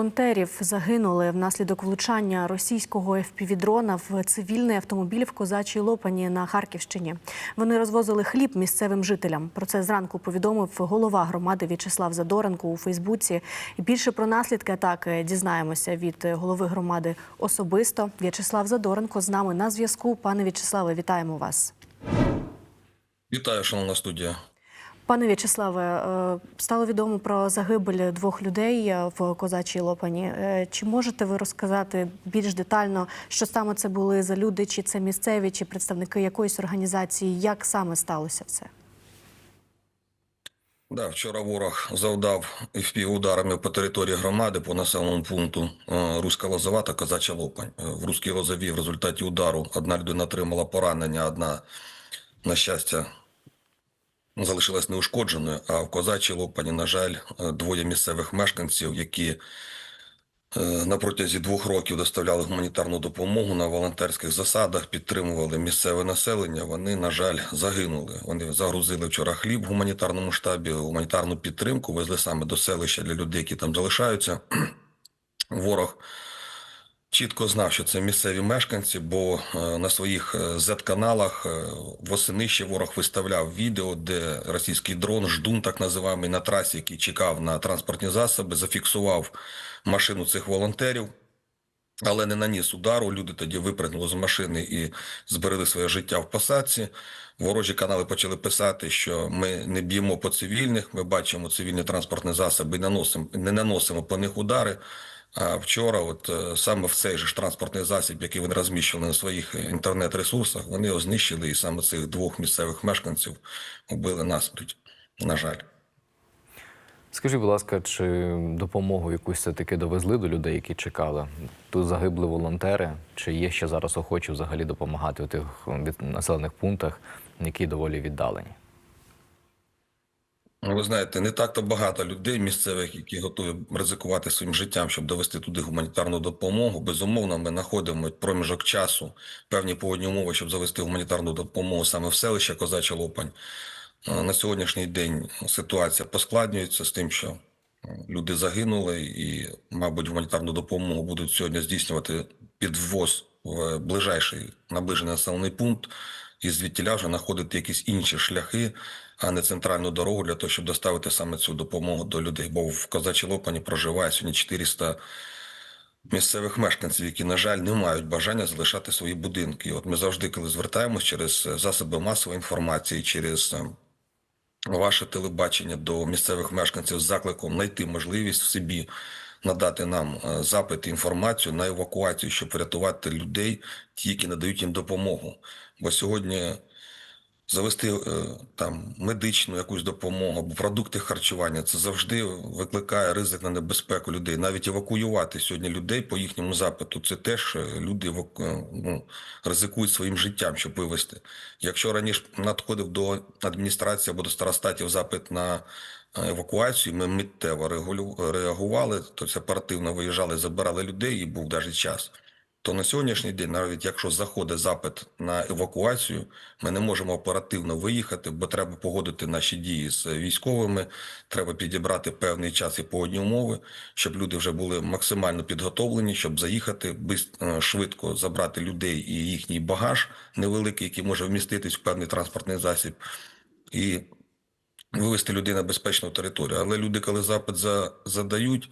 волонтерів загинули внаслідок влучання російського FPV-дрона в цивільний автомобіль в Козачій Лопані на Харківщині. Вони розвозили хліб місцевим жителям. Про це зранку повідомив голова громади В'ячеслав Задоренко у Фейсбуці. І більше про наслідки атаки дізнаємося від голови громади особисто. В'ячеслав Задоренко з нами на зв'язку. Пане В'ячеславе, вітаємо вас. Вітаю, шановна студія. Пане В'ячеславе, е, стало відомо про загибель двох людей е, в козачій лопані. Е, Чи можете ви розказати більш детально, що саме це були за люди, чи це місцеві, чи представники якоїсь організації? Як саме сталося все? Да, вчора ворог завдав ударами по території громади по населеному пункту Руська Лозова та Козача Лопань. В Руській Лозові в результаті удару одна людина отримала поранення, одна, на щастя, залишилась неушкодженою, а в Козачій Лопані, на жаль, е, двоє місцевих мешканців, які е, на протязі двох років доставляли гуманітарну допомогу на волонтерських засадах, підтримували місцеве населення. Вони, на жаль, загинули. Вони загрузили вчора хліб в гуманітарному штабі, гуманітарну підтримку везли саме до селища для людей, які там залишаються. Ворог чітко знав, що це місцеві мешканці, бо е, на своїх е, Z-каналах е, восени ще ворог виставляв відео, де російський дрон, ждун так називаємо, на трасі, який чекав на транспортні засоби, зафіксував машину цих волонтерів. Але не наніс удару. Люди тоді випрыгнули з машини і зберегли своє життя в посадці. Ворожі канали почали писати, що ми не б'ємо по цивільних, ми бачимо цивільні транспортні засоби, і наносимо, не наносимо по них удари. А вчора, от е, саме в цей же ж транспортний засіб, який вони розміщували на своїх інтернет-ресурсах, вони його знищили, і саме цих двох місцевих мешканців убили насмерть. На жаль. Скажіть, будь ласка, чи допомогу якусь все-таки довезли до людей, які чекали? Тут загибли волонтери, чи є ще зараз охочі взагалі допомагати у тих населених пунктах, які доволі віддалені? Ну, Ви знаєте, не так-то багато людей місцевих, які готові ризикувати своїм життям, щоб довести туди гуманітарну допомогу. Безумовно, ми знаходимо проміжок часу, певні погодні умови, щоб завести гуманітарну допомогу саме в селище Козача Лопань. На сьогоднішній день ситуація поскладнюється з тим, що люди загинули, і, мабуть, гуманітарну допомогу будуть сьогодні здійснювати підвоз в ближайший наближений населений пункт, і звідтіля вже знаходити якісь інші шляхи, а не центральну дорогу для того, щоб доставити саме цю допомогу до людей. Бо в Козачій Лопані проживає сьогодні 400 місцевих мешканців, які, на жаль, не мають бажання залишати свої будинки. От ми завжди, коли звертаємось через засоби масової інформації, через е, ваше телебачення до місцевих мешканців з закликом знайти можливість в собі надати нам е, запит, інформацію на евакуацію, щоб врятувати людей, ті, які надають їм допомогу. Бо сьогодні завести е, там медичну якусь допомогу або продукти харчування це завжди викликає ризик на небезпеку людей. Навіть евакуювати сьогодні людей по їхньому запиту, це теж е, люди е, ну, ризикують своїм життям, щоб вивезти. Якщо раніше надходив до адміністрації або до старостатів запит на евакуацію, ми миттєво реагували, тобто оперативно виїжджали, забирали людей, і був навіть час. То на сьогоднішній день, навіть якщо заходить запит на евакуацію, ми не можемо оперативно виїхати, бо треба погодити наші дії з військовими. Треба підібрати певний час і погодні умови, щоб люди вже були максимально підготовлені, щоб заїхати е, швидко забрати людей і їхній багаж невеликий, який може вміститись в певний транспортний засіб, і вивести людей на безпечну територію. Але люди, коли запит задають.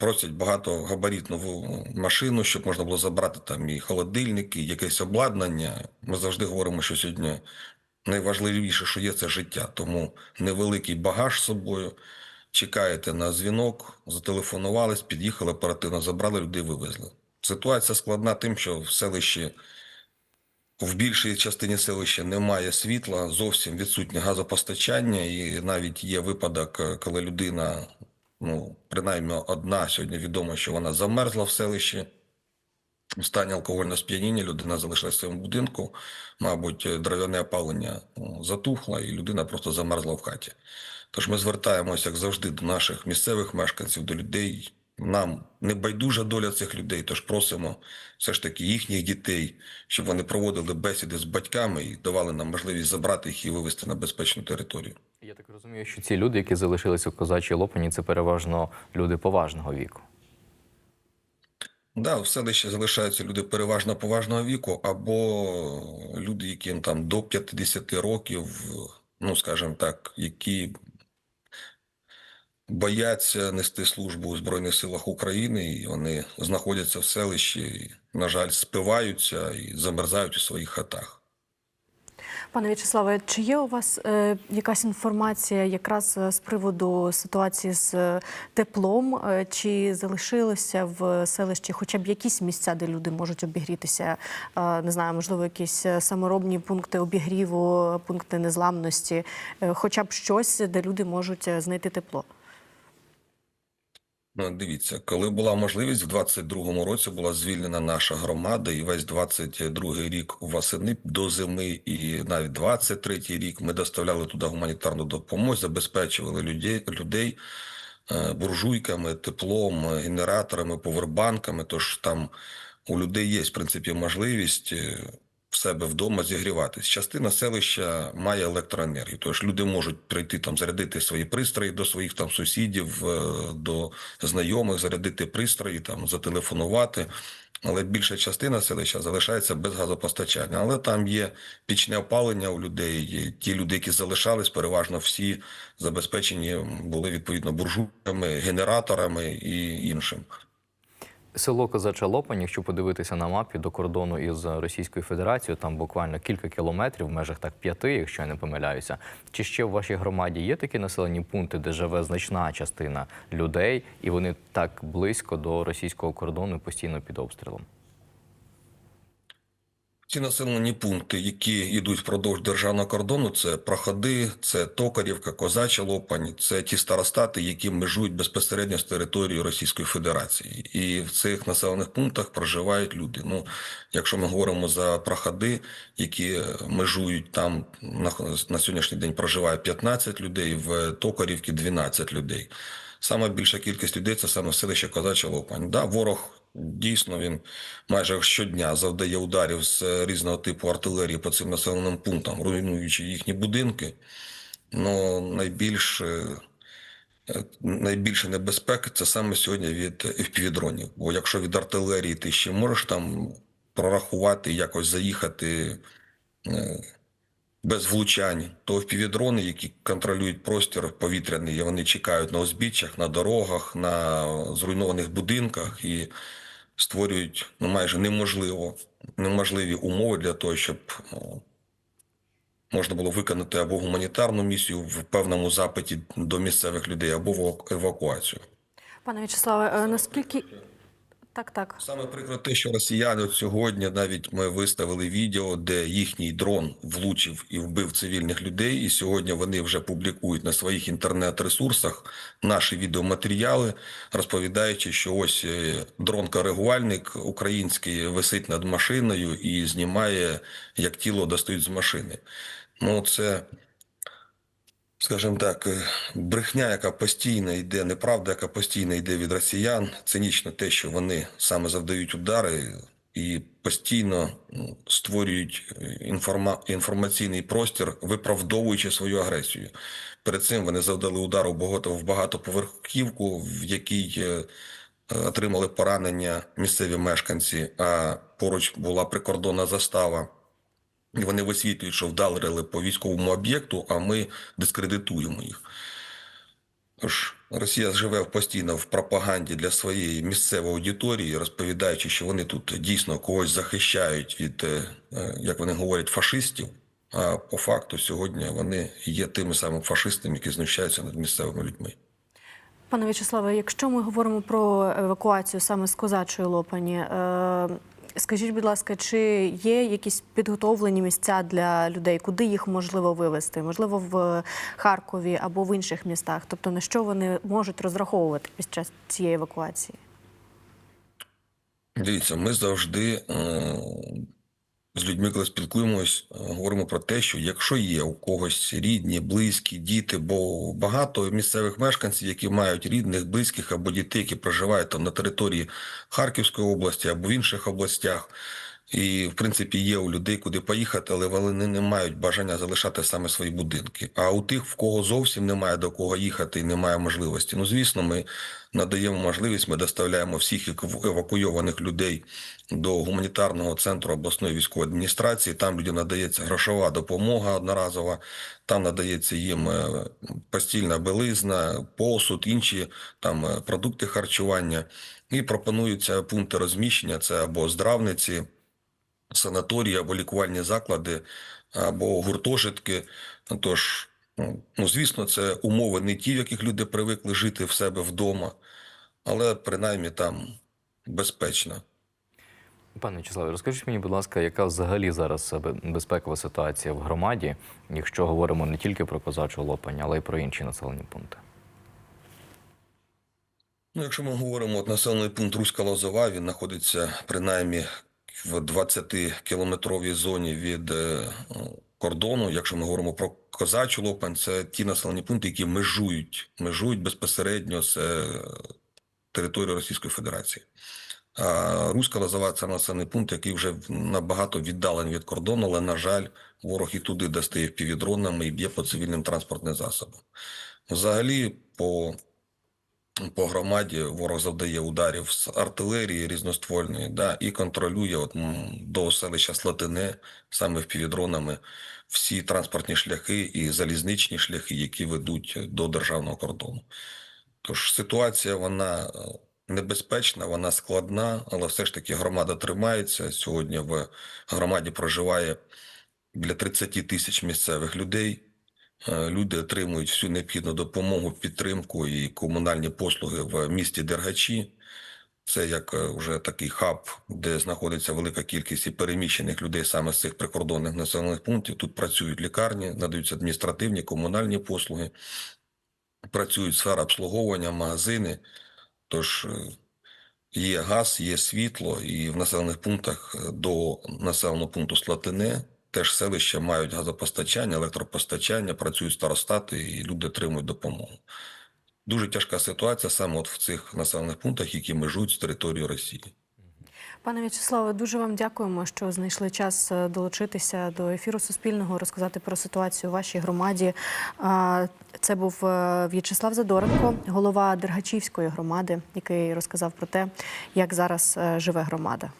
Просять багатогабаритну в- машину, щоб можна було забрати там і холодильники, і якесь обладнання. Ми завжди говоримо, що сьогодні найважливіше, що є, це життя. Тому невеликий багаж з собою. Чекаєте на дзвінок, зателефонувались, під'їхали оперативно, забрали людей, вивезли. Ситуація складна тим, що в селищі в більшій частині селища немає світла, зовсім відсутнє газопостачання, і навіть є випадок, коли людина, ну принаймні одна сьогодні відомо, що вона замерзла в селищі. В стані алкогольного сп'яніння людина залишилася в своєму будинку, мабуть, дров'яне опалення ну, затухло, і людина просто замерзла в хаті. Тож ми звертаємося, як завжди, до наших місцевих мешканців, до людей, нам не байдужа доля цих людей, тож просимо все ж таки їхніх дітей, щоб вони проводили бесіди з батьками і давали нам можливість забрати їх і вивезти на безпечну територію. Я так розумію, що ці люди, які залишилися в козачій лопані, це переважно люди поважного віку. Да, в селищі залишаються люди переважно поважного віку, або люди, яким там до 50 років, ну скажімо так, які бояться нести службу у Збройних силах України, і вони знаходяться в селищі, і, на жаль, спиваються і замерзають у своїх хатах. Пане В'ячеславе, чи є у вас е, якась інформація якраз е, з приводу ситуації з е, теплом? Е, чи залишилося в селищі хоча б якісь місця, де люди можуть обігрітися? Е, не знаю, можливо, якісь саморобні пункти обігріву, пункти незламності, е, хоча б щось, де люди можуть знайти тепло? Ну, дивіться, коли була можливість, в 22-му році була звільнена наша громада, і весь 22-й рік восени до зими, і навіть 23-й рік ми доставляли туди гуманітарну допомогу, забезпечували людей, людей е, буржуйками, теплом, генераторами, повербанками. Тож там у людей є, в принципі, можливість е, в себе вдома зігріватись. Частина селища має електроенергію, тож люди можуть прийти там зарядити свої пристрої до своїх там сусідів, е, до знайомих, зарядити пристрої, там зателефонувати. Але більша частина селища залишається без газопостачання. Але там є пічне опалення у людей. Є ті люди, які залишались, переважно всі забезпечені були відповідно буржуйками, генераторами і іншим. Село Козача Лопань, якщо подивитися на мапі до кордону із Російською Федерацією, там буквально кілька кілометрів, в межах так п'яти, якщо я не помиляюся. Чи ще в вашій громаді є такі населені пункти, де живе значна частина людей, і вони так близько до російського кордону постійно під обстрілом? Ці населені пункти, які йдуть впродовж державного кордону, це Проходи, це Токарівка, Козача Лопань, це ті старостати, які межують безпосередньо з територією Російської Федерації. І в цих населених пунктах проживають люди. Ну, якщо ми говоримо за Проходи, які межують там на, на сьогоднішній день проживає 15 людей, в Токарівці 12 людей. Саме більша кількість людей це саме селище Козача Лопань. Да, ворог дійсно він майже щодня завдає ударів з різного типу артилерії по цим населеним пунктам, руйнуючи їхні будинки. Ну найбільш е, е, небезпека це саме сьогодні від FPV-дронів. Бо якщо від артилерії ти ще можеш там прорахувати, якось заїхати е, без влучань, то FPV-дрони, які контролюють простір повітряний, і вони чекають на узбіччях, на дорогах, на зруйнованих будинках і створюють ну, майже неможливо, неможливі умови для того, щоб ну, можна було виконати або гуманітарну місію в певному запиті до місцевих людей, або еваку- евакуацію. Пане В'ячеславе, е, наскільки так, так. Саме прикро те, що росіяни от сьогодні навіть ми виставили відео, де їхній дрон влучив і вбив цивільних людей. І сьогодні вони вже публікують на своїх інтернет-ресурсах наші відеоматеріали, розповідаючи, що ось е, дрон-коригувальник український висить над машиною і знімає, як тіло достають з машини. Ну, це скажімо так, е, брехня, яка постійно йде, неправда, яка постійно йде від росіян, цинічно те, що вони саме завдають удари і постійно ну, створюють е, інформа... інформаційний простір, виправдовуючи свою агресію. Перед цим вони завдали удару багато в багатоповерхівку, в якій е, отримали поранення місцеві мешканці, а поруч була прикордонна застава. Вони висвітлюють, що вдарили по військовому об'єкту, а ми дискредитуємо їх. Тож Росія живе постійно в пропаганді для своєї місцевої аудиторії, розповідаючи, що вони тут дійсно когось захищають від, е, як вони говорять, фашистів. А по факту сьогодні вони є тими самими фашистами, які знущаються над місцевими людьми. Пане В'ячеславе, якщо ми говоримо про евакуацію саме з козачої лопані, е, скажіть, будь ласка, чи є якісь підготовлені місця для людей, куди їх можливо вивезти? Можливо, в Харкові або в інших містах? Тобто на що вони можуть розраховувати під час цієї евакуації? Дивіться, ми завжди е, з людьми, коли спілкуємось, е, говоримо про те, що якщо є у когось рідні, близькі, діти, бо багато місцевих мешканців, які мають рідних, близьких або дітей, які проживають там на території Харківської області або в інших областях. І, в принципі, є у людей куди поїхати, але вони не мають бажання залишати саме свої будинки. А у тих, в кого зовсім немає до кого їхати і немає можливості, ну звісно, ми надаємо можливість, ми доставляємо всіх еваку- евакуйованих людей до гуманітарного центру обласної військової адміністрації. Там людям надається грошова допомога одноразова, там надається їм е, постільна білизна, посуд, інші там е, продукти харчування. І пропонуються пункти розміщення: це або здравниці, санаторії, або лікувальні заклади, або гуртожитки. Тож, ну, ну, звісно, це умови не ті, в яких люди привикли жити в себе вдома, але принаймні там безпечно. Пане Вячеславе, розкажіть мені, будь ласка, яка взагалі зараз безпекова ситуація в громаді, якщо говоримо не тільки про козачу Лопань, але й про інші населені пункти? Ну, якщо ми говоримо, от населений пункт Руська Лозова, він знаходиться принаймні в 20-кілометровій зоні від е, кордону. Якщо ми говоримо про Козачу Лопань, це ті населені пункти, які межують, межують безпосередньо з е, територією Російської Федерації. А Руська Лозова це населений пункт, який вже набагато віддалений від кордону, але, на жаль, ворог і туди достає півдронами і б'є по цивільним транспортним засобам. Взагалі, по по громаді ворог завдає ударів з артилерії різноствольної, да, і контролює от, до селища Слатине саме впівдронами всі транспортні шляхи і залізничні шляхи, які ведуть до державного кордону. Тож ситуація вона е, небезпечна, вона складна, але все ж таки громада тримається. Сьогодні в громаді проживає біля 30 тисяч місцевих людей. Е, Люди отримують всю необхідну допомогу, підтримку і комунальні послуги в місті Дергачі. Це як е, вже такий хаб, де знаходиться велика кількість і переміщених людей саме з цих прикордонних населених пунктів. Тут працюють лікарні, надаються адміністративні, комунальні послуги, працюють сфера обслуговування, магазини. Тож е, є газ, є світло, і в населених пунктах е, до населеного пункту Слатине теж селища мають газопостачання, електропостачання, працюють старостати, і люди отримують допомогу. Дуже тяжка ситуація саме от в цих населених пунктах, які межують з територією Росії. Пане В'ячеславе, дуже вам дякуємо, що знайшли час е, долучитися до ефіру Суспільного, розказати про ситуацію у вашій громаді. Це був е, В'ячеслав Задоренко, голова Дергачівської громади, який розказав про те, як зараз е, живе громада.